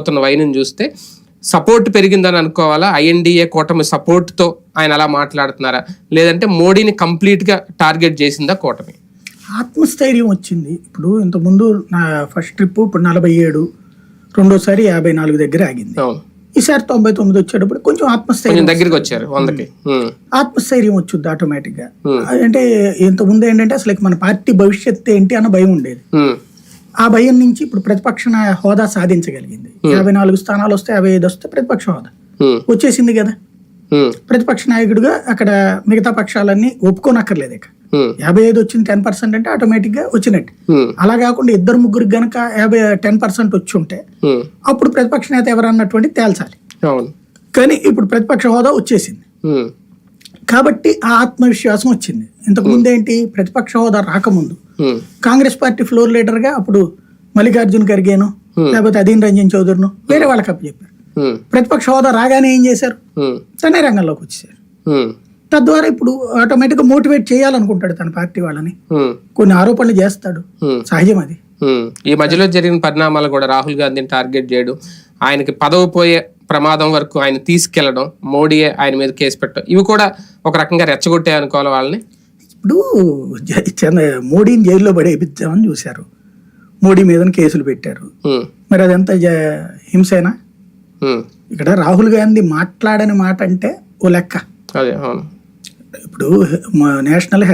అవుతున్న వైనం చూస్తే సపోర్ట్ పెరిగిందని అనుకోవాలా? ఐఎన్డిఏ కూటమి సపోర్ట్తో ఆయన అలా మాట్లాడుతున్నారా? లేదంటే మోడీని కంప్లీట్గా టార్గెట్ చేసిందా కూటమి? ఆత్మస్థైర్యం వచ్చింది. ఇప్పుడు ఇంతకుముందు నా ఫస్ట్ ట్రిప్ ఇప్పుడు నలభై ఏడు రెండోసారి యాభై నాలుగు దగ్గర ఆగింది. ఈసారి తొంభై తొమ్మిది వచ్చేటప్పుడు కొంచెం ఆత్మస్థైర్యం దగ్గరికి వచ్చారు వందకి. ఆత్మస్థైర్యం వచ్చింది ఆటోమేటిక్గా. అంటే ఇంత ముందు ఏంటంటే అసలు మన పార్టీ భవిష్యత్తు ఏంటి అన్న భయం ఉండేది. ఆ భయం నుంచి ఇప్పుడు ప్రతిపక్ష హోదా సాధించగలిగింది. యాభై నాలుగు స్థానాలు వస్తే యాభై ఐదు వస్తే ప్రతిపక్ష హోదా. వచ్చేసింది కదా. ప్రతిపక్ష నాయకుడిగా అక్కడ మిగతా పక్షాలన్నీ ఒప్పుకోనక్కర్లేదు ఇక. యాభై ఐదు వచ్చింది టెన్ పర్సెంట్ అంటే ఆటోమేటిక్గా వచ్చినట్టు అలా కాకుండా ఇద్దరు ముగ్గురికి గనక యాభై టెన్ పర్సెంట్ వచ్చి ఉంటే అప్పుడు ప్రతిపక్ష నేత ఎవరన్నటువంటి తేల్చాలి. కానీ ఇప్పుడు ప్రతిపక్ష హోదా వచ్చేసింది. కాబట్టి ఆ ఆత్మవిశ్వాసం వచ్చింది. ఇంతకు ముందు ఏంటి ప్రతిపక్ష హోదా రాకముందు. కాంగ్రెస్ పార్టీ ఫ్లోర్ లీడర్గా అప్పుడు మల్లికార్జున్ ఖర్గేను లేకపోతే అధీన్ రంజన్ చౌదరిను వేరే వాళ్ళకి అప్పచెప్పారు ఉమ్, ప్రతిపక్ష హోదా రాగానే ఏం చేశారు? తనే రంగంలోకి వచ్చేసారు తద్వారా ఇప్పుడు ఆటోమేటిక్గా మోటివేట్ చేయాలనుకుంటాడు తన పార్టీ వాళ్ళని. కొన్ని ఆరోపణలు చేస్తాడు. సహజం అది. ఈ మధ్యలో జరిగిన పరిణామాలు కూడా రాహుల్ గాంధీని టార్గెట్ చేయడం ఆయనకి పదవి పోయే ప్రమాదం వరకు ఆయన తీసుకెళ్ళడం మోడీయే ఆయన మీద కేసు పెట్టడం ఇవి కూడా ఒక రకంగా రెచ్చగొట్టే అనుకోవాలి వాళ్ళని. ఇప్పుడు చంద్ర మోడీని జైల్లో పడేపిద్దామని చూశారు. మోడీ మీద కేసులు పెట్టారు. మరి అదంతా హింసేనా. ఇక్కడ రాహుల్ గాంధీ మాట్లాడని మాట అంటే ఓ లెక్క. ఇప్పుడు నేషనల్